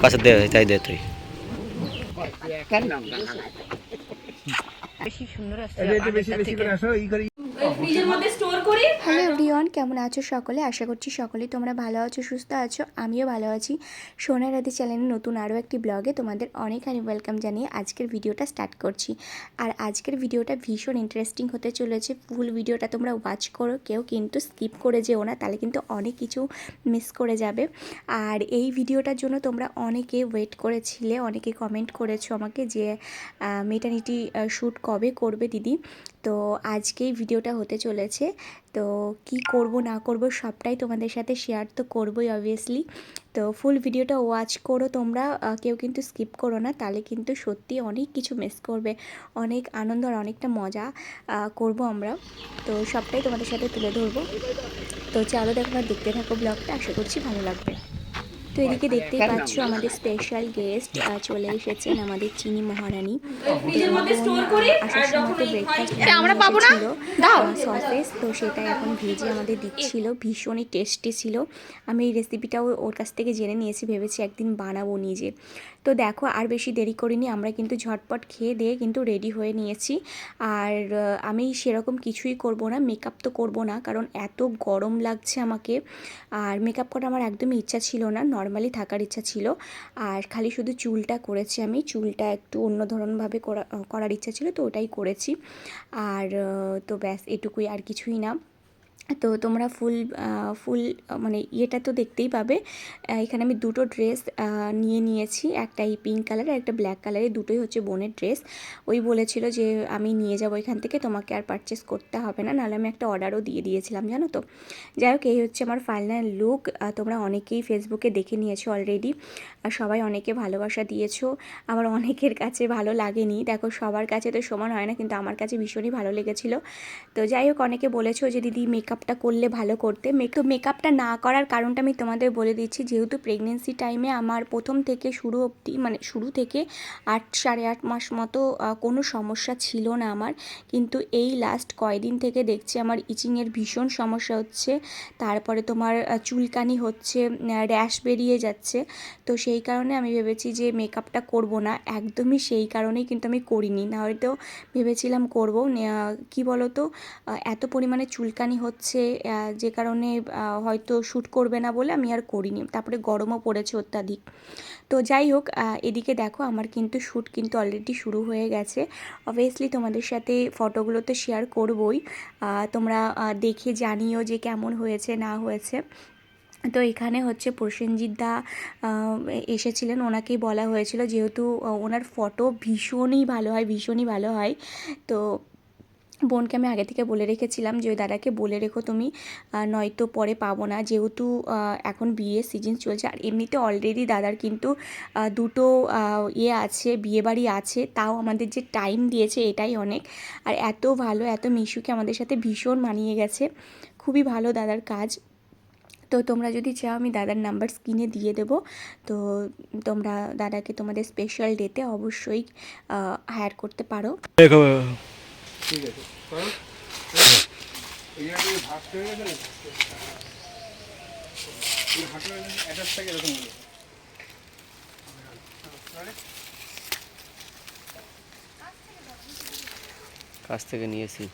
কাছে দে তাই দে তুই। বেশি সুন্দর আসছে ফ্রিজের মধ্যে স্টোর করি। হ্যালো এভরিওয়ান কেমন আছো সকলে? আশা করছি সকলেই তোমরা ভালো আছো সুস্থ আছো আমিও ভালো আছি। সোনার রাধি চ্যানেলের নতুন আরও একটি ব্লগে তোমাদের অনেক অনেক ওয়েলকাম জানিয়ে আজকের ভিডিওটা স্টার্ট করছি। আর আজকের ভিডিওটা ভীষণ ইন্টারেস্টিং হতে চলেছে। ফুল ভিডিওটা তোমরা ওয়াচ করো কেউ কিন্তু স্কিপ করে যেও না তাহলে কিন্তু অনেক কিছু মিস করে যাবে। আর এই ভিডিওটার জন্য তোমরা অনেকে ওয়েট করেছিলে অনেকে কমেন্ট করেছ আমাকে যে মেটার্নিটি শ্যুট কবে করবে দিদি? তো আজকেই ভিডিওটা হতে চলেছে। তো কি করব, না করব, সবটাই তোমাদের সাথে শেয়ার তো করবোই অবভিয়াসলি তো ফুল ভিডিওটা ওয়াচ করো তোমরা কেউ কিন্তু স্কিপ করো না, তাহলে কিন্তু সত্যি অনেক কিছু মিস করবে। অনেক আনন্দ আর অনেকটা মজা করব আমরা তো সবটাই তোমাদের সাথে তুলে ধরবো। তো চলো দেখো দেখতে থাকো ব্লগটা আশা করছি ভালো লাগবে। এদিকে দেখতেই পাচ্ছ আমাদের স্পেশাল গেস্ট চলে এসেছেন আমাদের চিনি মহারানী। ফ্রিজের মধ্যে স্টোর করি আসার সময় তো ব্রেকফাস্ট আমরা পাবো না? সসেস তো সেটা এখন ভেজে আমাদের দিচ্ছিল ভীষণই টেস্টি ছিল। আমি এই রেসিপিটাও ওর কাছ থেকে জেনে নিয়েছি ভেবেছি একদিন বানাবো নিজে। তো দেখো আর বেশি দেরি করিনি আমরা কিন্তু ঝটপট খেয়ে দিয়ে কিন্তু রেডি হয়ে নিয়েছি। আর আমি সেরকম কিছুই করব না মেকআপ তো করব না কারণ এত গরম লাগছে আমাকে। আর মেকআপ করা আমার একদমই ইচ্ছা ছিল না নর্মালি থাকার ইচ্ছা ছিল। আর খালি শুধু চুলটা করেছি আমি। চুলটা একটু অন্য ধরনভাবে করা, করার ইচ্ছা ছিল, তো ওটাই করেছি। আর, তো ব্যাস, এটুকুই আর কিছুই না। তো তোমরা ফুল ফুল মানে ইয়েটা তো দেখতেই পাবে। এখানে আমি দুটো ড্রেস নিয়ে নিয়েছি। একটা এই পিঙ্ক কালারের একটা ব্ল্যাক কালারের দুটোই হচ্ছে বোনের ড্রেস। ওই বলেছিল যে আমি নিয়ে যাব এখান থেকে, তোমাকে আর পারচেস করতে হবে না। নাহলে আমি একটা অর্ডারও দিয়ে দিয়েছিলাম, জানো তো? যাই হোক, এই হচ্ছে আমার ফাইনাল লুক তোমরা অনেকেই ফেসবুকে দেখে নিয়েছো অলরেডি আর সবাই অনেকে ভালোবাসা দিয়েছ। আমার অনেকের কাছে ভালো লাগেনি। দেখো, সবার কাছে তো সমান হয় না, কিন্তু আমার কাছে ভীষণই ভালো লেগেছিলো। তো যাই হোক, অনেকে বলেছ যে, দিদি মেকআপটা করলে ভালো করতে। তো মেকআপটা না করার কারণটা আমি তোমাদের বলে দিচ্ছি, যেহেতু প্রেগনেন্সি টাইমে আমার প্রথম থেকে শুরু অবধি মানে শুরু থেকে আট, সাড়ে আট মাস মতো কোনো সমস্যা ছিল না আমার। কিন্তু এই লাস্ট কয়দিন থেকে দেখছি আমার ইচিংয়ের ভীষণ সমস্যা হচ্ছে। তারপরে তোমার চুলকানি হচ্ছে র্যাশ বেরিয়ে যাচ্ছে। তো সেই কারণে আমি ভেবেছি যে মেকআপটা করব না। একদমই সেই কারণেই কিন্তু আমি করিনি। না হয়তো ভেবেছিলাম করব। কি বলো তো এত পরিমাণে চুলকানি হচ্ছে আহ, যে কারণে হয়তো শ্যুট করবে না বলে আমি আর করিনি। তারপরে গরমও পড়েছে অত্যাধিক। তো যাই হোক এদিকে দেখো আমার কিন্তু শ্যুট কিন্তু অলরেডি শুরু হয়ে গেছে। অবভিয়াসলি তোমাদের সাথে ফটোগুলো তো শেয়ার করবই। তোমরা দেখে জানিও যে কেমন হয়েছে না হয়েছে। তো এখানে হচ্ছে প্রসেনজিৎ দা এসেছিলেন। ওনাকেই বলা হয়েছিল যেহেতু ওনার ফটো ভীষণই ভালো হয় ভীষণই ভালো হয়। তো বোনকে আমি আগে থেকে বলে রেখেছিলাম যে, ওই দাদাকে বলে রেখো তুমি নয়তো পরে পাবো না। যেহেতু এখন বিয়ের সিজন চলছে, আর এমনিতে অলরেডি দাদার কিন্তু দুটো ইয়ে আছে, বিয়েবাড়ি আছে, তাও আমাদের যে টাইম দিয়েছে এটাই অনেক। আর এত ভালো, এত মিশুকে আমাদের সাথে ভীষণ মানিয়ে গেছে। খুবই ভালো দাদার কাজ। তো তোমরা যদি চাও, আমি দাদার নাম্বার স্ক্রিনে দিয়ে দেবো। তো তোমরা দাদাকে তোমাদের স্পেশাল ডেতে অবশ্যই হায়ার করতে পারো। ঠিক আছে করো এই যে ভাগ হয়ে গেছে না এই হাঁটু অ্যাটাচ থাকে এরকম হলো কাছ থেকে নিয়েছি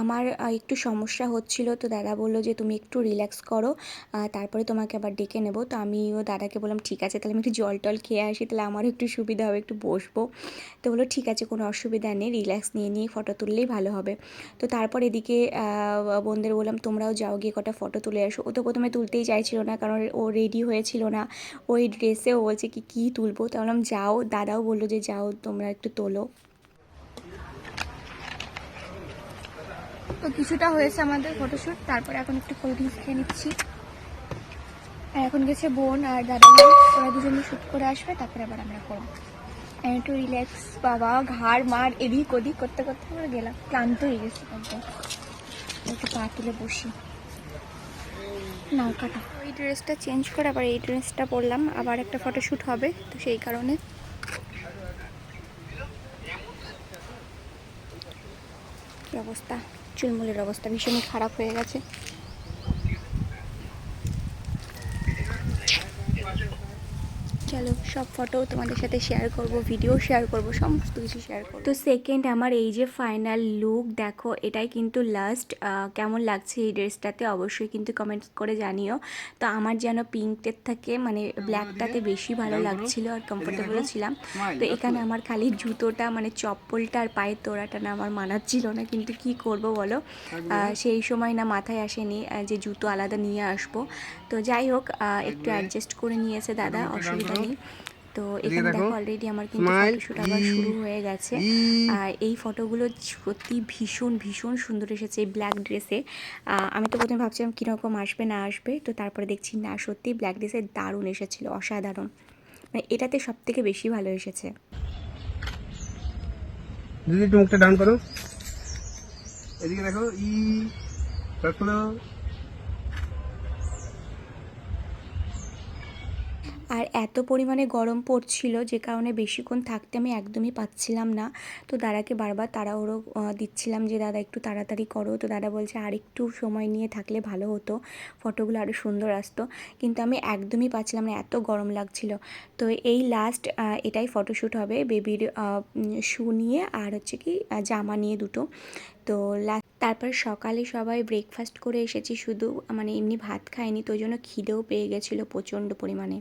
আমার একটু সমস্যা হচ্ছিল, তো দাদা বলল যে তুমি একটু রিল্যাক্স করো তারপরে তোমাকে আবার ডেকে নেব। তো আমিও দাদাকে বললাম, ঠিক আছে, তাহলে আমি একটু জল টল খেয়ে আসি, তাহলে আমারও একটু সুবিধা হবে, একটু বসবো। তো বলল, ঠিক আছে, কোনো অসুবিধা নেই রিল্যাক্স নিয়ে নিয়ে ফটো তুললেই ভালো হবে। তো তারপর এদিকে বোনদের বললাম, তোমরাও যাও, গিয়ে কটা ফটো তুলে আসো। ও তো প্রথমে তুলতেই চাইছিল না, কারণ ও রেডি হয়েছিল না। ওই ড্রেসে ও বলছে কি, কী তুলবো? তো বললাম, যাও। দাদাও বলল যে, যাও, তোমরা একটু তোলো। তো কিছুটা হয়েছে আমাদের ফটোশ্যুট তারপরে এখন একটু কোল্ড ড্রিঙ্কস খেয়ে নিচ্ছি। আর এখন গেছে বোন আর দাদা ওরা দুজনে শ্যুট করে আসবে, তারপরে আবার আমরা করব। একটু রিল্যাক্স বাবা, ঘাড়, মার, এদিক ওদিক করতে করতে আমরা গেলাম, ক্লান্ত হয়ে গেছি একদম। একটু পা তুলে বসি। নাও কাটা ওই ড্রেসটা চেঞ্জ করে আবার এই ড্রেসটা পরলাম, আবার একটা ফটোশ্যুট হবে, তো সেই কারণে। কি অবস্থা? চুলমুলের অবস্থা ভীষণই খারাপ হয়ে গেছে। চলো সব ফটো তোমাদের সাথে শেয়ার করব ভিডিও শেয়ার করব সমস্ত কিছু শেয়ার করব। তো সেকেন্ড আমার এই যে ফাইনাল লুক দেখো এটাই কিন্তু লাস্ট কেমন লাগছে এই ড্রেসটাতে অবশ্যই কিন্তু কমেন্ট করে জানিও। তো আমার যেন পিঙ্কের থেকে মানে ব্ল্যাকটাতে বেশি ভালো লাগছিল আর কমফোর্টেবলও ছিলাম। তো এখানে আমার খালি জুতোটা মানে চপ্পলটা আর পায়ের তোড়াটা না আমার মানাচ্ছিল না কিন্তু কি করব বলো? সেই সময় না মাথায় আসেনি যে জুতো আলাদা নিয়ে আসব। তো যাই হোক একটু অ্যাডজাস্ট করে নিয়েছে দাদা অসুবিধা নেই। তো এখানে দেখো অলরেডি আমার কিন্তু ফটোশ্যুট আবার শুরু হয়ে গেছে। আর এই ফটোগুলো সত্যি ভীষণ ভীষণ সুন্দর এসেছে এই ব্ল্যাক ড্রেসে আমি তো প্রথমে ভাবছিলাম কীরকম আসবে না আসবে তো তারপরে দেখছি না সত্যি ব্ল্যাক ড্রেসে দারুণ এসেছিল অসাধারণ। মানে এটাতে সব থেকে বেশি ভালো এসেছে। দিদি একটু মুখটা ডাউন করো। এদিকে দেখো ই তারপরে আর এত পরিমাণে গরম পড়ছিল যে কারণে বেশিক্ষণ থাকতে আমি একদমই পাচ্ছিলাম না। তো দাদাকে বারবার তাড়াহুড়ো দিচ্ছিলাম যে, দাদা, একটু তাড়াতাড়ি করো। তো দাদা বলছে আর একটু সময় নিয়ে থাকলে ভালো হতো। ফটোগুলো আরও সুন্দর আসতো। কিন্তু আমি একদমই পাচ্ছিলাম না, এত গরম লাগছিল। তো এই লাস্ট এটাই ফটোশ্যুট হবে বেবির শু নিয়ে আর হচ্ছে কি জামা নিয়ে দুটো। তো তারপর সকালে সবাই ব্রেকফাস্ট করে এসেছি। শুধু মানে এমনি ভাত খায়নি তো জন্য খিদেও পেয়ে গেছিল প্রচণ্ড পরিমাণে।